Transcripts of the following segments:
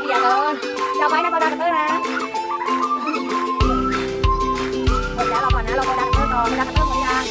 เปียกโดนจะไปนะโกดักเตอร์นะหมดแล้วเราก่อนนะเราโกดักเตอร์ต่อโกดักเตอร์หมดยัง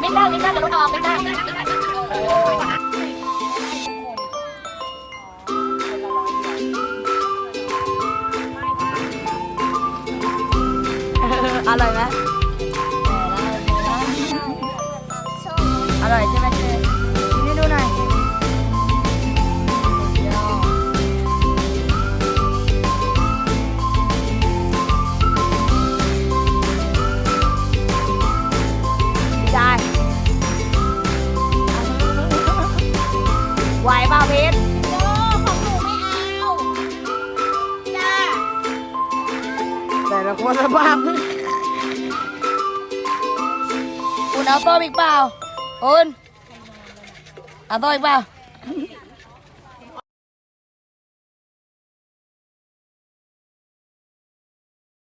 ไม่ได้ไม่ได้เดี๋รถออกไม่ไม่ได้อร่อยไหมอร่อยใช่ไหม ดสภาพคุณเอาต้มอีกเปล่าคุณเอาต้มอีกเปล่า